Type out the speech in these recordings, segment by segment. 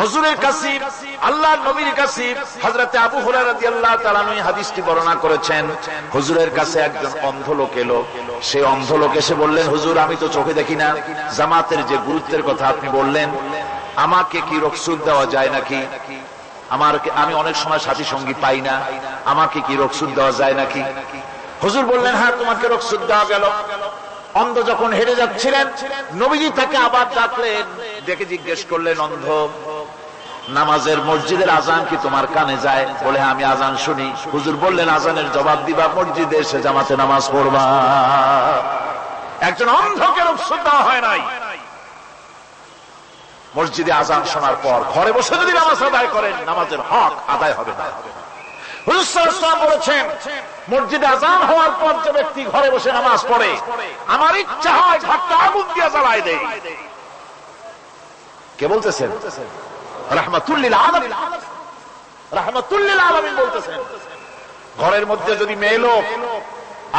হজুরের কাছে আল্লাহ নবীর কাছে হযরতে আবু হুরায়রা রাদিয়াল্লাহু তাআলা এই হাদিসটি বর্ণনা করেছেন। হুজুরের কাছে একজন অন্ধ লোক এলো। সেই অন্ধ লোক এসে বললেন, হুজুর, আমি তো চোখে দেখি না। জামাতের যে গুরুত্বের কথা আপনি বললেন, আমাকে কি রকসুদ দেওয়া যায় নাকি? আমার আমি অনেক সময় সাথী সঙ্গী পাই না। আমাকে কি রকসুদ দেওয়া যায় নাকি? হুজুর বললেন হ্যাঁ তোমাকে রকসুদ দেওয়া গেল। অন্ধ যখন হেরে যাচ্ছিলেন, নবীজি তাকে আবার ডাকলেন, ডেকে জিজ্ঞেস করলেন, অন্ধ নামাজের মসজিদের আজান কি তোমার কানে যায়? বলে হ্যাঁ, আমি আজান শুনি। হুজুর বললেন আজানের জবাব দিবা মসজিদে এসে জামাতে নামাজ পড়বা। একজন অন্ধকে রকসুদ দেওয়া হয় নাই। মসজিদে আজান শোনার পর ঘরে বসে যদি নামাজ আদায় করেন নামাজের হক আদায় হবে না। কে বলতেছেন? রাহমাতুল্লিল বলতেছেন, ঘরের মধ্যে যদি মেয়ে লোক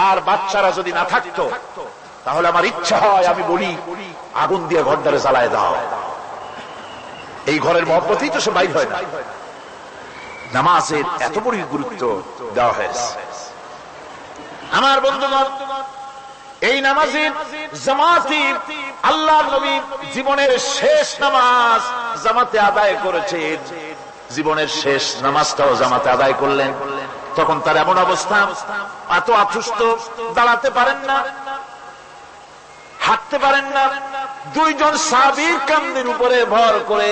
আর বাচ্চারা যদি না থাকতো, তাহলে আমার ইচ্ছা হয় আমি বলি, আগুন দিয়ে ঘরটারে জ্বালায় দাও। এই ঘরের মহব্বতেই তো সে বাইর হয় না। নামাজের এত বড় গুরুত্ব দেওয়া হয়েছে। আমার বন্ধুগণ এই নামাজের জামাতি আল্লাহ নবী জীবনের শেষ নামাজ জামাতে আদায় করেছেন। জীবনের শেষ নামাজটাও জামাতে আদায় করলেন। তখন তার এমন অবস্থা, এত অসুস্থ, দাঁড়াতে পারেন না, হাঁটতে পারেন না। দুইজন সাবির কান্দের উপরে ভর করে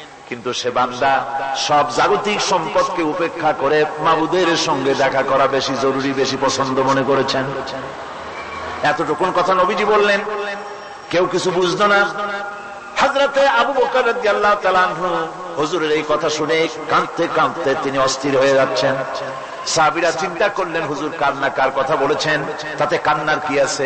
কিন্তু সে বান্দা সব জাগতিক সম্পদকে উপেক্ষা করে মাবুদের সঙ্গে দেখা করা বেশি জরুরি, বেশি পছন্দ মনে করেছেন। এতটুকুন কথা নবীজি বললেন, কেউ কিছু বুঝতো না। হাজরাতে আবু এই কথা শুনে কাঁদতে কাঁদতে তিনি অস্থির হয়ে যাচ্ছেন। চিন্তা করলেন, হুজুর কান্না কার কথা বলেছেন, তাতে কান্নার কি আছে?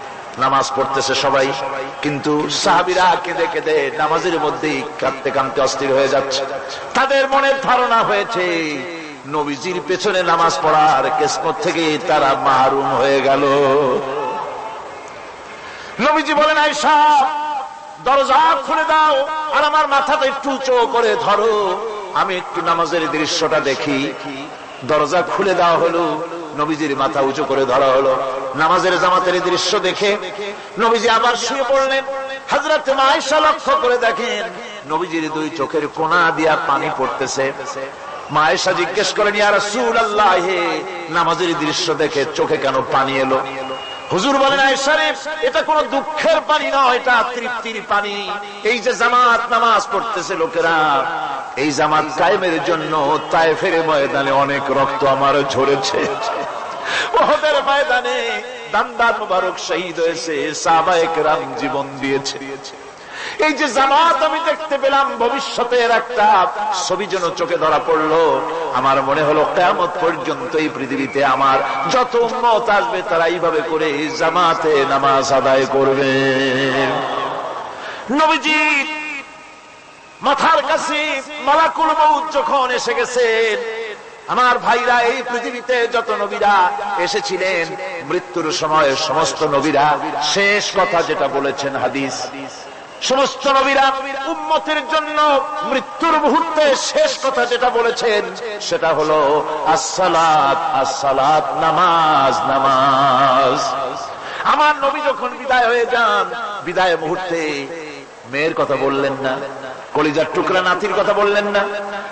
নামাজ পড়তেছে সবাই, কিন্তু সাহাবিরা কেঁদে কেঁদে নামাজের মধ্যেই কাঁদতে কাঁদতে অস্থির হয়ে যাচ্ছে। তাদের মনের ধারণা হয়েছে, নবীজির পেছনে নামাজ পড়ার কেসমত থেকে তারা মাহরুম হয়ে গেল। নবীজি বলেন আয়সা দরজা খুলে দাও আর আমার মাথাটা একটু উঁচু করে ধরো। আমি একটু নামাজের দৃশ্যটা দেখি। দরজা খুলে দেওয়া হলো। নবীজির মাথা উঁচু করে ধরা হলো। নামাজের জামাতের দৃশ্য দেখে নবীজি আবার শুয়ে পড়লেন। হাজরত মায়েশা লক্ষ্য করে দেখেন নবীজির দুই চোখের কোনা দিয়া পানি পড়তেছে। মায়েশা জিজ্ঞেস করেন, ইয়া রাসূলুল্লাহ নামাজের দৃশ্য দেখে চোখে কেন পানি এলো? হুজুর বলেন শরীফ, এটা কোন দুঃখের পানি নয় এটা তৃপ্তির পানি। এই যে জামাত নামাজ পড়তেছে লোকেরা, এই জামাত কায়েমের জন্য তায়েফের ময়দানে অনেক রক্ত আমার ঝরেছে। ময়দানে দান্দার মুবারক শহীদ হয়েছে সাবায়ক রাম জীবন দিয়েছে। এই যে জামাত আমি দেখতে পেলাম, ভবিষ্যতের একটা ছবি যেন চোখে ধরা পড়ল। আমার মনে হলো কেমত পর্যন্ত এই পৃথিবীতে আমার যত উন্মত আসবে, তারা এইভাবে করে এই জামাতে নামাজ আদায় করবে। নবীজি, মাথার কাছে মালাকুল মৌত যখন এসে গেছেন আমার ভাইরা এই পৃথিবীতে যত নবীরা এসেছিলেন, মৃত্যুর সময় সমস্ত নবীরা শেষ কথা যেটা বলেছেন হাদিস। সমস্ত নবীরা উম্মতের জন্য মৃত্যুর মুহূর্তে শেষ কথা যেটা বলেছেন, সেটা হলো আসসালাত আসসালাত, নামাজ নামাজ। আমার নবী যখন বিদায় হয়ে যান, বিদায় মুহূর্তে মেয়ের কথা বললেন না। কলিজার টুকরা নাতির কথা বললেন না,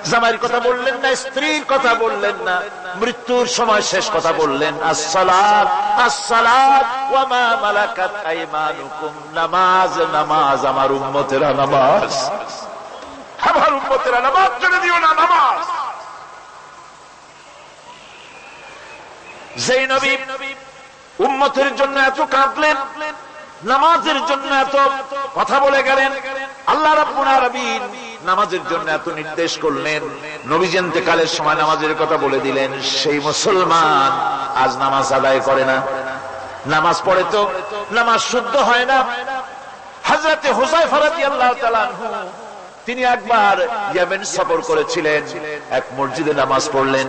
জামাইয়ের কথা বললেন না, স্ত্রীর কথা বললেন না, মৃত্যুর সময় শেষ কথা বললেন, আসসালাত আসসালাত, ওয়া মা মালাকাত আইমানুকুম, নামাজ নামাজ, আমার উম্মতেরা নামাজ। আমার উম্মতেরা নামাজ চলে দিও না, নামাজ। যেই নবী উম্মতের জন্য এত কাঁদলেন নামাজের জন্য এত কথা বলে গেলেন। আল্লাহ রাব্বুল নামাজের জন্য এত নির্দেশ করলেন। নবী কালের সময় নামাজের কথা বলে দিলেন, সেই মুসলমান আজ নামাজ আদায় করে না। নামাজ পড়ে তো নামাজ শুদ্ধ হয় না। হযরতে হুযায়ফা রাদিয়াল্লাহু তাআলা আনহু, তিনি একবার ইয়েমেন সফর করেছিলেন, এক মসজিদে নামাজ পড়লেন।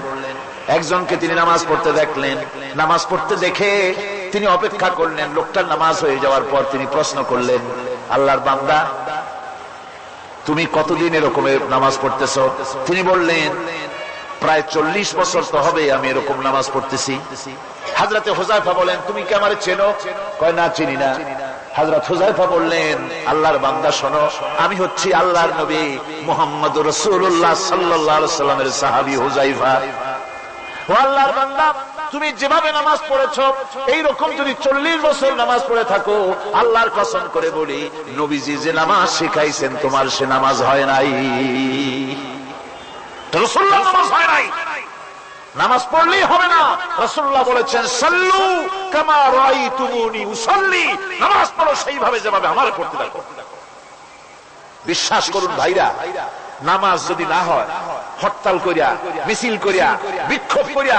একজনকে তিনি নামাজ পড়তে দেখলেন। নামাজ পড়তে দেখে তিনি অপেক্ষা করলেন, লোকটার নামাজ হয়ে যাওয়ার পর তিনি প্রশ্ন করলেন, আল্লাহর বান্দা, তুমি কতদিন এরকমের নামাজ পড়তেছ? তিনি বললেন, প্রায় চল্লিশ বছর তো হবে আমি এরকম নামাজ পড়তেছি। হাজরাতে হোজাইফা বলেন, তুমি কি আমার চেনো? কয়, না, চিনি না। হাজরত হুজাইফা বললেন, আল্লাহর বান্দা, শোনো, আমি হচ্ছি আল্লাহর নবী মোহাম্মদ রসুল্লাহ সাল্লাহ সাল্লামের সাহাবি হুজাইফা আল্লাহর বান্দা তুমি যেভাবে নামাজ পড়েছ, এইরকম যদি চল্লিশ বছর নামাজ পড়ে থাকো, আল্লাহর কসম করে বলি, নবীজি যে নামাজ শিখাইছেন তোমার সে নামাজ হয় নাই। নামাজ হয় নাই। নামাজ পড়লেই হবে না। রসুল্লাহ বলেছেন, সাল্লু কামা রাই তুমুনি উসল্লি। নামাজ পড়ো সেইভাবে যেভাবে আমার পড়তে দেখো বিশ্বাস করুন ভাইরা, নামাজ যদি না হয়, হরতাল করিয়া, মিছিল করিয়া, বিক্ষোভ করিয়া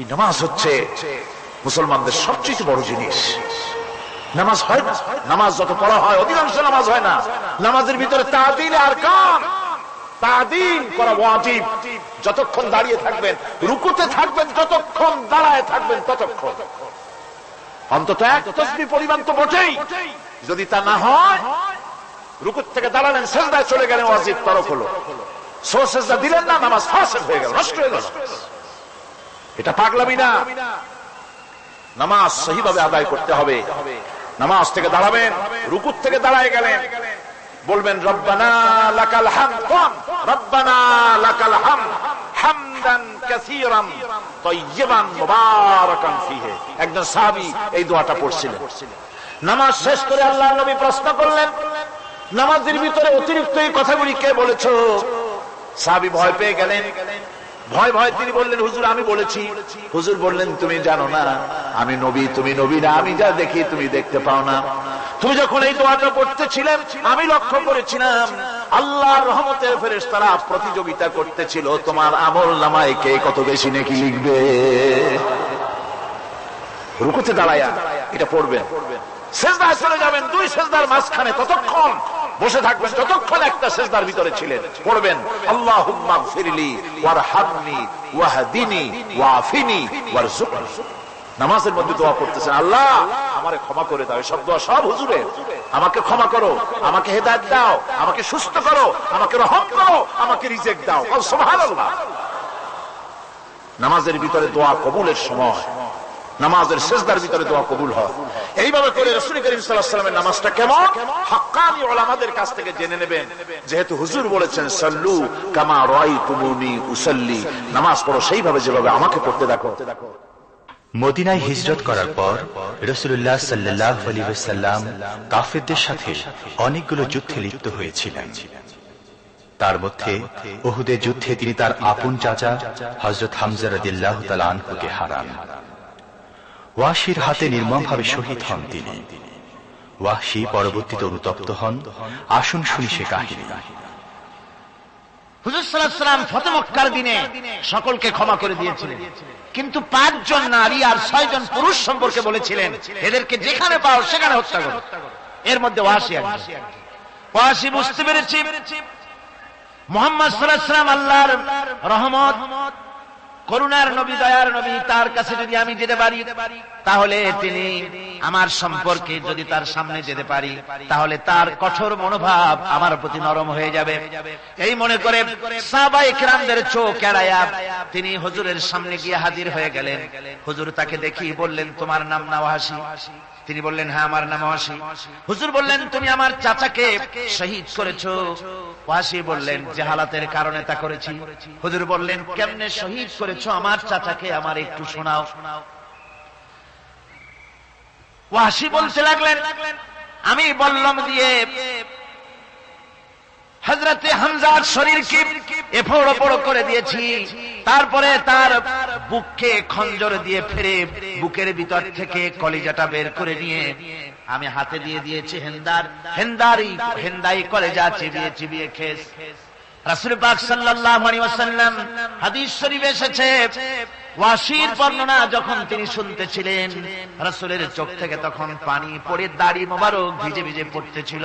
এই নামাজ হচ্ছে মুসলমানদের সবচেয়ে বড় জিনিস। নামাজ হয় না। নামাজ যত পড়া হয়, অধিকাংশ নামাজ হয় না। নামাজের ভিতরে তাদিল আর কান তাদিল করা ওয়াজিব। যতক্ষণ দাঁড়িয়ে থাকবেন, রুকুতে থাকবেন, যতক্ষণ দাঁড়ায় থাকবেন, ততক্ষণ। অন্তত এক তসবি পরিমাণ তো বটেই। যদি তা না হয় রুকুত থেকে দাঁড়ালেন, সেজদায় চলে গেলেন, ওয়াজিব তরফ হলো। সো সেজদা দিলেন না, নামাজ হয়ে গেল, নষ্ট হয়ে গেল। এটা পাগলামি না। নামাজ সহিভাবে আদায় করতে হবে। নামাজ থেকে দাঁড়াবেন, রুকুর থেকে দাঁড়ায় গেলেন। বলবেন, রব্বানা লাকাল কোন রব্বানা লাকাল হামদ হামদান তাইয়িবান মুবারাকান ফিহি। একজন সাহাবী এই দোয়াটা পড়ছিলেন। নামাজ শেষ করে আল্লাহ নবী প্রশ্ন করলেন, নামাজের ভিতরে অতিরিক্ত এই কথাগুলি কে বলেছ? সাহাবী ভয় পেয়ে গেলেন। ভয় ভয় তিনি বললেন, হুজুর, আমি বলেছি। হুজুর বললেন, তুমি জানো না, আমি নবী, তুমি নবী না, আমি যা দেখি তুমি দেখতে পাও না। তুমি যখন এই দোয়াটা পড়তেছিলেন, আমি লক্ষ্য করেছিলাম, আল্লাহর রহমতের ফেরেস তারা প্রতিযোগিতা করতেছিল, তোমার আমল নামায় কে কত বেশি নাকি লিখবে? রুকুতে দাঁড়ায়া, এটা পড়বেন। শেষদায় চলে যাবেন, দুই শেষদার মাঝখানে ততক্ষণ বসে থাকবেন যতক্ষণ একটা শেষদার ভিতরে ছিলেন। পড়বেন আল্লাহ নামাজের মধ্যে দোয়া করতেছেন, আল্লাহ, আমারে ক্ষমা করে দাও সব দোয়া সব হুজুরে আমাকে ক্ষমা করো, আমাকে হেদায়ত দাও, আমাকে সুস্থ করো, আমাকে রহম করো, আমাকে রিজেক্ট দাও। সুবহানাল্লাহ। নামাজের ভিতরে দোয়া কবুলের সময়। নামাজের শেষদার ভিতরে দোয়া কবুল হয়। এইভাবে করে রসুল করিম সাল্লামের নামাজটা কেমন? হাক্কানি ওলামাদের কাছ থেকে জেনে নেবেন। যেহেতু হুজুর বলেছেন, সাল্লু কামা রাই তুমুনি উসাল্লি। নামাজ পড়ো সেইভাবে যেভাবে আমাকে পড়তে দেখো। মদিনায় হিজরত করার পর রসুল্লাহ সাল্লাহ আলী কাফেরদের সাথে অনেকগুলো যুদ্ধে লিপ্ত হয়েছিলেন। তার মধ্যে ওহুদে যুদ্ধে তিনি তার আপন চাচা হজরত হামজা রদিল্লাহ আনহুকে হারান। ওয়াশির হাতে নির্মমভাবে শহীদ হন তিনি। ওয়াশি পরবর্তীতে অনুতপ্ত হন। আসুন শুনি সে কাহিনী। হুজুর সাল্লাম ফতে মক্কার দিনে সকলকে ক্ষমা করে দিয়েছিলেন। কিন্তু পাঁচজন নারী আর ছয়জন পুরুষ সম্পর্কে বলেছিলেন এদেরকে যেখানে পাও সেখানে হত্যা করো। এর মধ্যে ওয়াসি একজন। ওয়াসি বুঝতে পেরেছি। মোহাম্মদ সাল্লাম আল্লাহর রহমত করুণার নবী, দয়ার নবী তার কাছে যদি আমি যেতে পারি, তাহলে তিনি আমার সম্পর্কে যদি তার সামনে যেতে পারি, তাহলে তার কঠোর মনোভাব আমার প্রতি নরম হয়ে যাবে। এই মনে করে সাবাই ক্রামদের চোখ এড়ায়া তিনি হুজুরের সামনে গিয়ে হাজির হয়ে গেলেন। হুজুর তাকে দেখি বললেন, তোমার নাম নাওয়াসি। তিনি বললেন হ্যাঁ আমার নাম ওয়াসি। হুজুর বললেন, তুমি আমার চাচাকে শহীদ করেছ। ওয়াসি বললেন জেহালাতের কারণে তা করেছি। হুজুর বললেন, কেমনে শহীদ করেছ আমার চাচাকে? আমার একটু শোনাও। ওয়াসি বলতে লাগলেন, আমি বললাম দিয়ে হজরতে হামজার শরীরকে এফোড় ওপড় করে দিয়েছি। তারপরে তার বুককে খঞ্জর দিয়ে ফিরে বুকের ভিতর থেকে কলিজাটা বের করে নিয়ে আমি হাতে দিয়ে দিয়েছি হেন্দার। হেন্দারি হেন্দাই কলেজা চিবিয়ে চিবিয়ে খেস। রাসূল পাক সাল্লাল্লাহু আলাইহি ওয়াসাল্লাম হাদিস শরীফে এসেছে, ওয়াসির বর্ণনা যখন তিনি শুনতেছিলেন, রাসূলের চোখ থেকে তখন পানি পড়ে, দাড়ি মোবারক ভিজে ভিজে পড়তেছিল।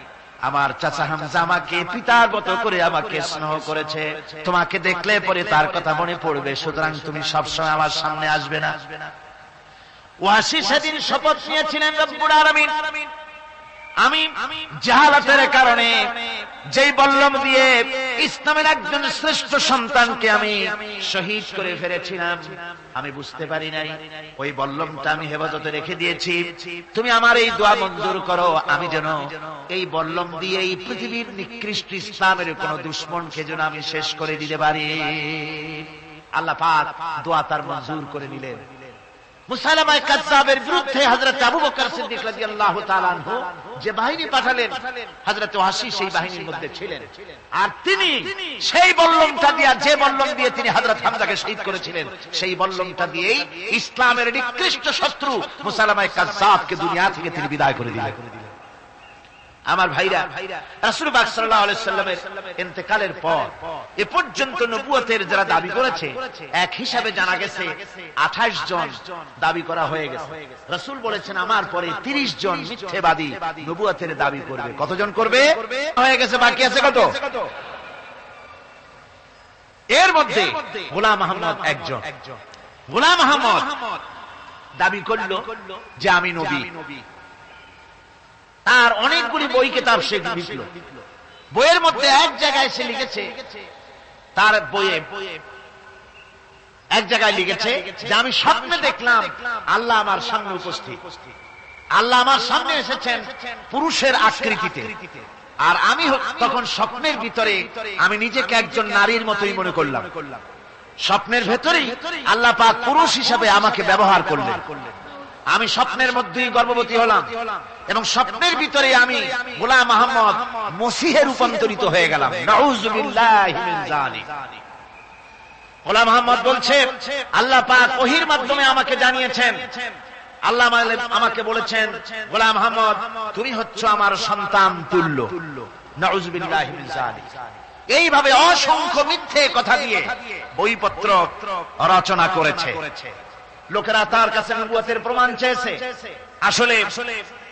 আমার চাচা হামজা আমাকে পিতার মত করে আমাকে স্নেহ করেছে। তোমাকে দেখলে পরে তার কথা মনে পড়বে, সুতরাং তুমি সবসময় আমার সামনে আসবে না। ওয়াসি সেদিন শপথ নিয়েছিলেন রব্বুর আলামিন। আমি জাহালাতের কারণে যেই বল্লম দিয়ে ইসলামের একজন শ্রেষ্ঠ সন্তানকে আমি শহীদ করে ফেলেছিলাম। আমি বুঝতে পারি নাই। ওই বল্লমটা আমি হেফাজতে রেখে দিয়েছি। তুমি আমার এই দোয়া মঞ্জুর করো। আমি যেন এই বল্লম দিয়ে এই পৃথিবীর নিকৃষ্ট ইসলামের কোন দুশ্মনকে যেন আমি শেষ করে দিতে পারি। আল্লাহ পাক দোয়া তার মঞ্জুর করে নিলেন। মুসালামায় কাজাবের বিরুদ্ধে হজরত আবু বকর সিদ্দিক রাজি আল্লাহ তালানহু যে বাহিনী পাঠালেন হজরত ওয়াসি সেই বাহিনীর মধ্যে ছিলেন। আর তিনি সেই বল্লমটা দিয়ে যে বল্লম দিয়ে তিনি হজরত হামজাকে শহীদ করেছিলেন, সেই বল্লমটা দিয়েই ইসলামের নিকৃষ্ট শত্রু মুসালামায় কাজাবকে দুনিয়া থেকে তিনি বিদায় করে দিলেন। আমার ভাইরা রাসূল সাল্লাল্লাহু সাল্লামের ইন্তেকালের পর এ পর্যন্ত নবুয়তের যারা দাবি করেছে এক হিসাবে জানা গেছে 28 জন দাবি করা হয়ে গেছে। রাসূল বলেছেন আমার পরে 30 জন মিথ্যেবাদী নবুয়তের দাবি করবে। কতজন করবে? হয়ে গেছে বাকি আছে কত? এর মধ্যে গোলাম আহমদ একজন। গোলাম আহমদ দাবি করল যে আমি নবী। তার অনেকগুলি বই কেতাব সে লিখল। বইয়ের মধ্যে এক জায়গায় সে লিখেছে, তার বইয়ে এক জায়গায় লিখেছে যে আমি স্বপ্নে দেখলাম আল্লাহ আমার সামনে উপস্থিত। আল্লাহ আমার সামনে এসেছেন পুরুষের আকৃতিতে। আর আমি তখন স্বপ্নের ভিতরে আমি নিজেকে একজন নারীর মতোই মনে করলাম। স্বপ্নের ভেতরেই আল্লাহ পাক পুরুষ হিসাবে আমাকে ব্যবহার করলেন। আমি স্বপ্নের মধ্যেই গর্ভবতী হলাম এবং স্বপ্নের ভিতরে আমি গোলাম আহমদ মসিহে রূপান্তরিত হয়ে গেলাম। গোলাম আহমদ বলছে, আল্লাহ পাক ওহির মাধ্যমে আমাকে জানিয়েছেন। আল্লাহ আমাকে বলেছেন, গোলাম আহমদ, তুমি হচ্ছ আমার সন্তান তুল্য। এইভাবে অসংখ্য মিথ্যে কথা দিয়ে বইপত্র রচনা করেছে। লোকেরা তার কাছে নবুয়াতের প্রমাণ চেয়েছে। আসলে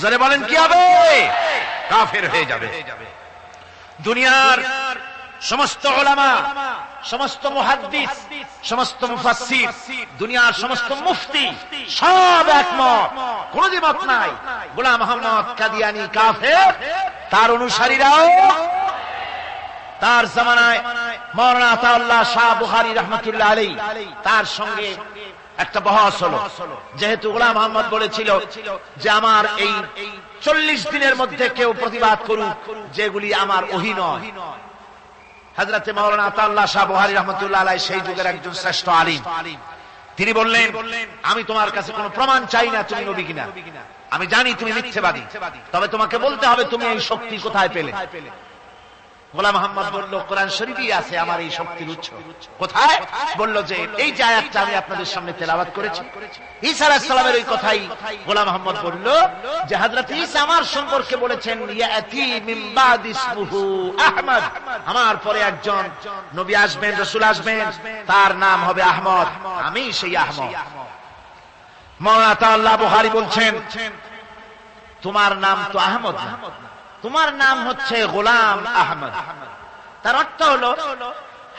জোরে বলেন, কি হবে? কাফের হয়ে যাবে। দুনিয়ার সমস্ত ওলামা, সমস্ত মুহাদ্দিস, সমস্ত মুফাসসির, দুনিয়ার সমস্ত মুফতি, সব একমত। কোন দ্বিমত নাই। গোলাম মোহাম্মদ কাদিয়ানি কাফের, তার অনুসারীরাও তার জামানায় মৌলানা আতাউল্লাহ শাহ বুখারী রহমতুল্লাহ আলী তার সঙ্গে একটা বহস হলো। যেহেতু গোলাম মোহাম্মদ বলেছিল যে আমার এই চল্লিশ দিনের মধ্যে কেউ প্রতিবাদ করুক, যেগুলি আমার ওহি নয়। হাজরাতে মৌলানা আতাউল্লাহ শাহ বুহারি রহমতুল্লাহ আলাই সেই যুগের একজন শ্রেষ্ঠ আলিম। তিনি বললেন, আমি তোমার কাছে কোনো প্রমাণ চাই না তুমি নবী কিনা। আমি জানি তুমি মিথ্যেবাদী। তবে তোমাকে বলতে হবে তুমি এই শক্তি কোথায় পেলে? গোলাম মোহাম্মদ বলল, কোরআন শরীফই আছে আমার এই শক্তির উৎস। কোথায়? বলল যে, এই যে আয়াতটা আমি আপনাদের সামনে তেলাওয়াত করেছি। ঈসা আলাইহিস ওই কথাই গোলাম মোহাম্মদ বলল যে, হযরত ঈসা আমার সম্পর্কে বলেছেন, ইয়াতি মিন বাদ ইসমুহু আহমদ। আমার পরে একজন নবী আসবেন, রাসূল আসবেন, তার নাম হবে আহমদ। আমি সেই আহমদ। মাওলানা তাআল্লাহ বুখারী বলছেন, তোমার নাম তো আহমদ না। তোমার নাম হচ্ছে গোলাম আহমদ। তার অর্থ হলো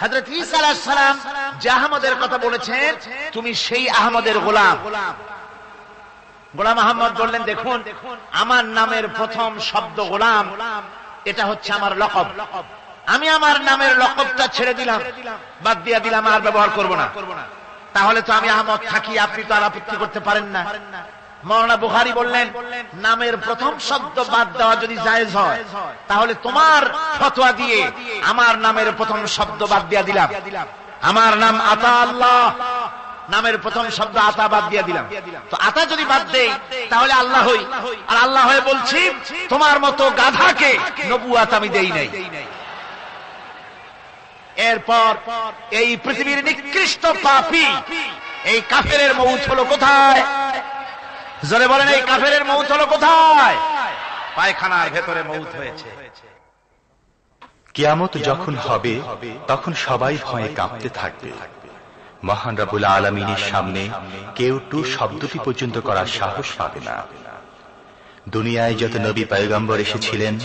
হজরত ঈসা আলাইহিস সালাম যে আহমদের কথা বলেছেন, তুমি সেই আহমদের গোলাম। গোলাম আহমদ বললেন, দেখুন, আমার নামের প্রথম শব্দ গোলাম, এটা হচ্ছে আমার লকব। আমি আমার নামের লকবটা ছেড়ে দিলাম, বাদ দিয়া দিলাম, আর ব্যবহার করব না। তাহলে তো আমি আহমদ থাকি, আপনি তো আর আপত্তি করতে পারেন না। মৌলানা বুখারি বললেন, নামের প্রথম শব্দ বাদ দেওয়া যদি জায়েজ হয়, তাহলে তোমার ফতোয়া দিয়ে আমার নামের প্রথম শব্দ বাদ দিয়া দিলাম। আমার নাম আতা আল্লাহ, নামের প্রথম শব্দ আতা বাদ দিয়া দিলাম। তো আতা যদি বাদ দেই, তাহলে আল্লাহ হই। আর আল্লাহ হয়ে বলছি, তোমার মতো গাধাকে নবুয়াত আমি দেই নাই। এরপর এই পৃথিবীর নিকৃষ্ট পাপী, এই কাফের মৌত হলো কোথায়? জোরে বলেন এই কাফের মৌত হলো কোথায়? পায়খানার ভেতরে মৌত হয়েছে। কিয়ামত যখন হবে তখন সবাই ভয়ে কাঁপতে থাকবে। মহান রাবুল আলমিনের সামনে কেউ টু শব্দটি পর্যন্ত করার সাহস পাবে না। দুনিয়ায় যত নবী পয়গম্বর এসেছিলেন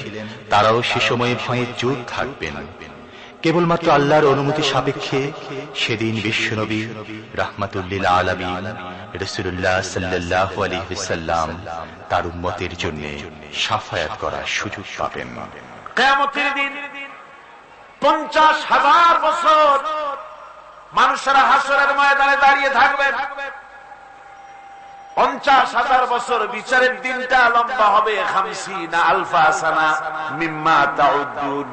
তারাও সে সময়ে ভয়ে চুপ থাকবেন। কেবলমাত্র আল্লাহর অনুমতি সাপেক্ষে সেদিন বিশ্বনবী রাহমাতুল্লিল আলামিন রসুল্লাহ সাল্লাহ আলহিসাল্লাম তার উম্মতের জন্য সাফায়াত করার সুযোগ পাবেন। পঞ্চাশ হাজার বছর মানুষেরা হাসরের ময়দানে দাঁড়িয়ে থাকবে। পঞ্চাশ হাজার বছর বিচারের দিনটা লম্বা হবে খামসি না আলফা সানা মিম্মা তাউদ্দুন।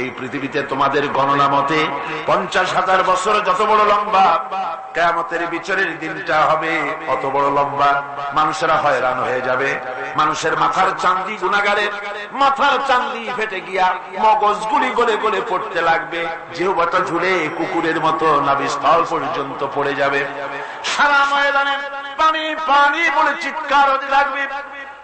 এই পৃথিবীতে তোমাদের গণনা মতে পঞ্চাশ হাজার বছর যত বড় লম্বা কেমতের বিচারের দিনটা হবে অত বড় লম্বা। মানুষেরা হয়রান হয়ে যাবে। মানুষের মাথার চান্দি গুণাগারের মাথার চান্দি ফেটে গিয়া মগজ গুলি গলে গলে পড়তে লাগবে। জিহবাটা ঝুলে কুকুরের মতো নাবিস্থল পর্যন্ত পড়ে যাবে। সারা ময়দানে পানি পানি বলে চিৎকার হতে লাগবে।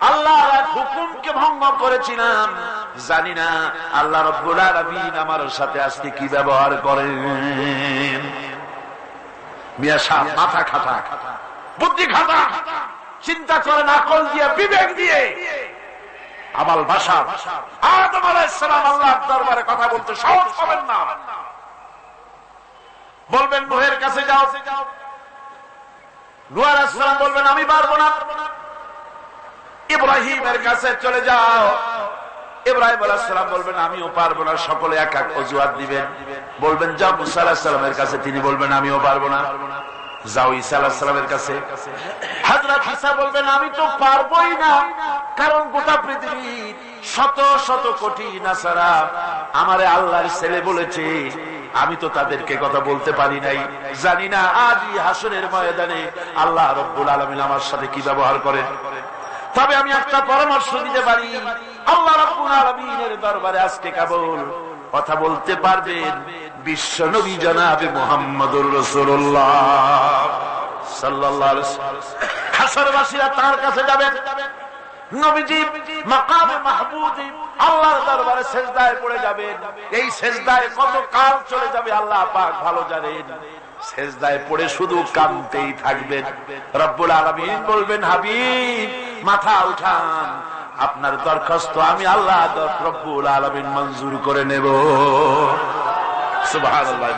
আল্লাহ হুকুমকে ভঙ্গ করেছিলাম। জানি না আল্লাহ রব্বুল আলামিন আমার সাথে আজকে কি ব্যবহার করেন। মিয়া মাথা বুদ্ধি চিন্তা দিয়ে, বিবেক দিয়ে। আবাল ভাষা আদম আলাইসালাম আল্লাহর দরবারে কথা বলতে সহজ হবেন না। বলবেন নুহের কাছে যাও। নুয়ার আসসালাম বলবেন, আমি পারব না। ইব্রাহিমের কাছে চলে যাও। ইব্রাহিম আলাহাম বলবেন, আমিও পারব না। সকলে এক এক অজুহাত দিবেন। বলবেন যা মুসা আলাহিসাল্লামের কাছে। তিনি বলবেন, আমিও পারব না। যাও ঈসা আলাহিসাল্লামের কাছে। আমি তো পারবোই না। কারণ গোটা পৃথিবীর শত শত কোটি নাসারা আমারে আল্লাহর ছেলে বলেছে। আমি তো তাদেরকে কথা বলতে পারি নাই। জানি না আজই হাসনের ময়দানে আল্লাহ রব্বুল আলমিন আমার সাথে কি ব্যবহার করেন। তবে আমি একটা পরামর্শ দিতে পারি। আল্লাহ রাব্বুল দরবারে আজকে কেবল কথা বলতে পারবেন বিশ্ব নবী জনাবে মোহাম্মদুর রাসূলুল্লাহ তার কাছে যাবেন। এই সেজদায় কত কাল চলে যাবে আল্লাহ পাক ভালো জানেন। সেজদায় পড়ে শুধু কাঁদতেই থাকবেন। রব্বুল আলমিন বলবেন, হাবিব, মাথা উঠান। আপনার দরখাস্ত আমি আল্লাহ রব্বুল আলমিন মঞ্জুর করে নেব। সুবহানাল্লাহ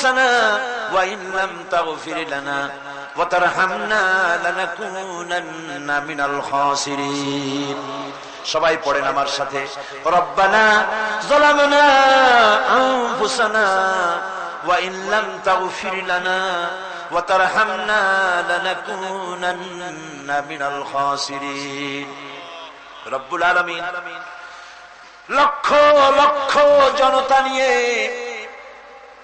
أنفسنا وإن لم تغفر لنا وترحمنا لنكونن من الخاسرين সবাই পড়েন আমার সাথে রব্বানা জলামনা আনফুসানা ওয়া ইন লাম তাগফির লানা ওয়া তারহামনা লানাকুনান্না মিনাল খাসিরিন রব্বুল আলামিন লক্ষ লক্ষ জনতা নিয়ে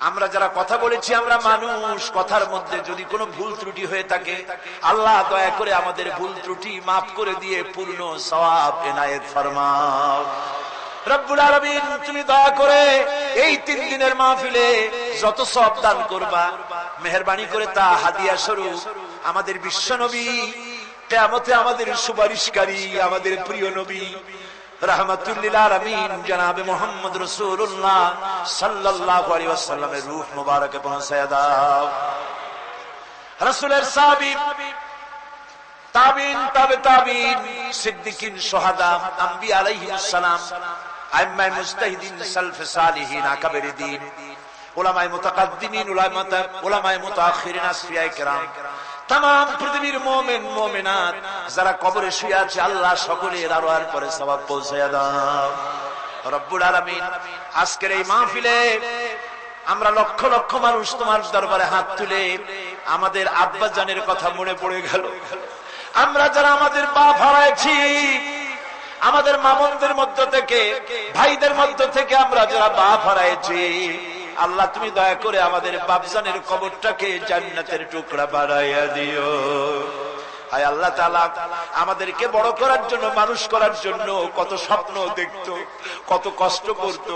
আমরা যারা কথা বলেছি, আমরা মানুষ। কথার মধ্যে যদি কোনো ভুল ত্রুটি হয়ে থাকে, আল্লাহ দয়া করে আমাদের ভুল ত্রুটি মাফ করে দিয়ে পূর্ণ সওয়াব এনায়েত ফরমাও। এই তিন দিনের যত করবা করে তা হাদিয়া আমাদের বিশ্ব নবী, কেয়ামতে আমাদের সুপারিশকারী, আমাদের প্রিয় নবী রহমতুল্লিল আলমিন, জনাবে মোহাম্মদ রসুল্লাহ সাল্লাহ আলী ওয়াসাল্লামের রূহ মুবারকে পৌঁছায় দাও। রসুলের সাহাবী, তাবিন, তাবে তাবিন, সিদ্দিকিন, সোহাদা, আম্বি আলাইহিস আইম্মাই মুস্তাহিদিন সালফে সালিহিন, আকাবের দিন ওলামায়ে মুতাকাদ্দিমিন ওলামায়ে মুতাআখিরিন কেরাম। তাম পৃথিবীর মোমেন, মোমেনাত, যারা কবরে শুয়ে আছে, আল্লাহ সকলের আরও আর পরে সবাব পৌঁছায় দাও। রব্বুল আলামিন, আজকের এই মাহফিলে আমরা লক্ষ লক্ষ মানুষ তোমার দরবারে হাত তুলে আমাদের আব্বা জানের কথা মনে পড়ে গেল। আমরা যারা আমাদের পা হারাইছি আমাদের মামনদের মধ্য থেকে, ভাইদের মধ্য থেকে আমরা যারা বাপ হারাইছি আল্লাহ, তুমি দয়া করে আমাদের বাপজানের কবরটাকে জান্নাতের টুকরা বাড়াইয়া দিও। হায় আল্লাহ তালা আমাদেরকে বড় করার জন্য, মানুষ করার জন্য কত স্বপ্ন দেখতো, কত কষ্ট করত।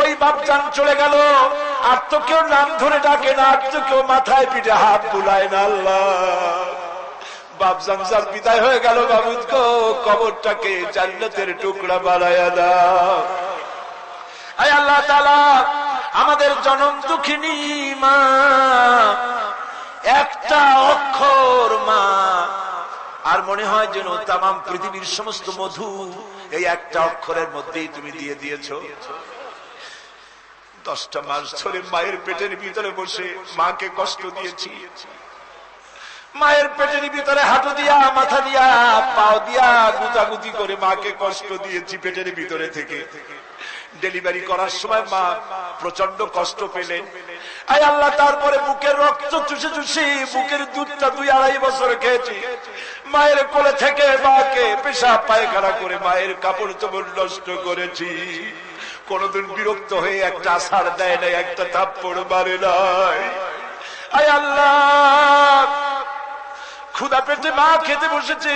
ওই বাপজান চলে গেল, আর তো কেউ নাম ধরে ডাকে না, আর তো কেউ মাথায় পিঠে হাত বুলায় না আল্লাহ। বাপজান সব বিদায় হয়ে গেল, বাবুদ কবরটাকে জান্নাতের টুকরা বাড়াইয়া দাও। আয় আল্লাহ তালা আমাদের জনম দুঃখিনী মা। একটা অক্ষর মা। আর মনে হয় যেন তাম পৃথিবীর সমস্ত মধু এই একটা অক্ষরের মধ্যেই তুমি দিয়ে দিয়েছ। দশটা মাস ধরে মায়ের পেটের ভিতরে বসে মাকে কষ্ট দিয়েছি। মায়ের পেটের ভিতরে হাঁটু দিয়া, মাথা দিয়া, পাও দিয়া, গুতাগুতি করে মাকে কষ্ট দিয়েছি পেটের ভিতরে থেকে। ডেলিভারি করার সময় মা প্রচণ্ড কষ্ট পেলেন। আই আল্লাহ, তারপরে বুকের রক্ত চুষে চুষে বুকের দুধটা দুই আড়াই বছর খেয়েছি। মায়ের কোলে থেকে মাকে পেশা পায়খানা করে মায়ের কাপড় চোপড় নষ্ট করেছি। কোনদিন বিরক্ত হয়ে একটা আষাঢ় দেয় নাই, একটা থাপ্পড় মারে নাই। আয় আল্লাহ ক্ষুদা পেটে মা খেতে বসেছে।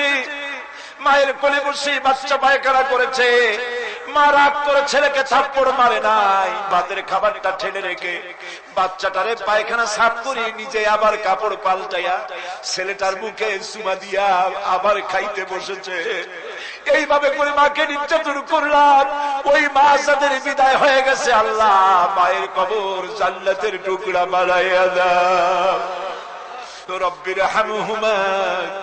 মায়ের কোলে বসে বাচ্চা পায়খানা করেছে। মা রাগ করে ছেলেকে থাপ্পড় মারে নাই। ভাতের খাবারটা ঠেলে রেখে বাচ্চাটারে পায়খানা সাফ করে নিজে আবার কাপড় পাল্টাইয়া ছেলেটার মুখে সুমা দিয়া আবার খাইতে বসেছে। এইভাবে করে মাকে নির্যাতন করলাম। ওই মা যাদের বিদায় হয়ে গেছে আল্লাহ। মায়ের কবর জান্নাতের টুকরা বাড়াইয়া দাও। রব্বির হামহুমা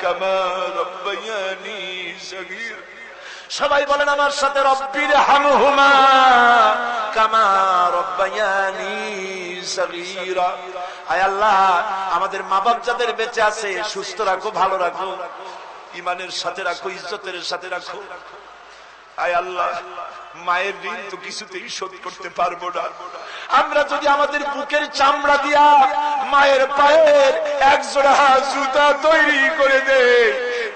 কামা রব্বায়ানি সগীর। সবাই বলেন আমার সাথে, রব্বির হামহুমা কামা রব্বায়ানি সগীরা। আয় আল্লাহ, আমাদের মা বাপ যাদের বেঁচে আছে, সুস্থ রাখো, ভালো রাখো ইমানের সাথে রাখো, ইজ্জতের সাথে রাখো। আয় আল্লাহ, মায়ের ঋণ তো কিছুতেই শোধ করতে পারব না। আমরা যদি আমাদের বুকের চামড়া দিয়া মায়ের পায়ের একজোড়া জুতা তৈরি করে দে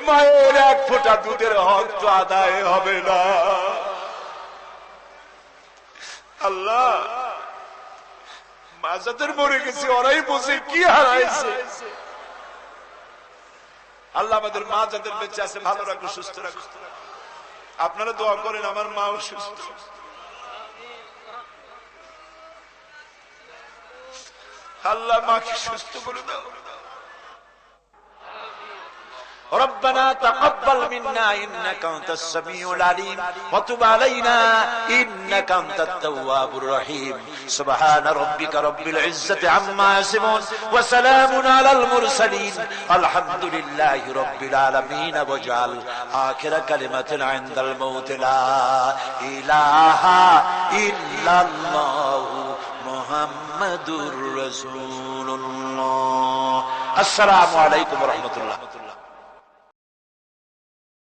মায়ের এক ফোঁটা দুধের হক তো আদায় হবে না। আল্লাহ মা যাদের মরে গেছে, ওরাই বসে কি হারাইছে। আল্লাহ আমাদের মা যাদের বেঁচে আছে, ভালো রাখো সুস্থ রাখো আপনারা দোয়া করেন, আমার মাও সুস্থ। আল্লাহ মাকে সুস্থ করে দাও। ربنا تقبل منا انك انت السميع العليم وتب علينا انك انت التواب الرحيم سبحان ربك رب العزه عما يصفون وسلام على المرسلين الحمد لله رب العالمين واجعل اخر كلمه عند الموت لا اله الا الله محمد رسول الله السلام عليكم ورحمه الله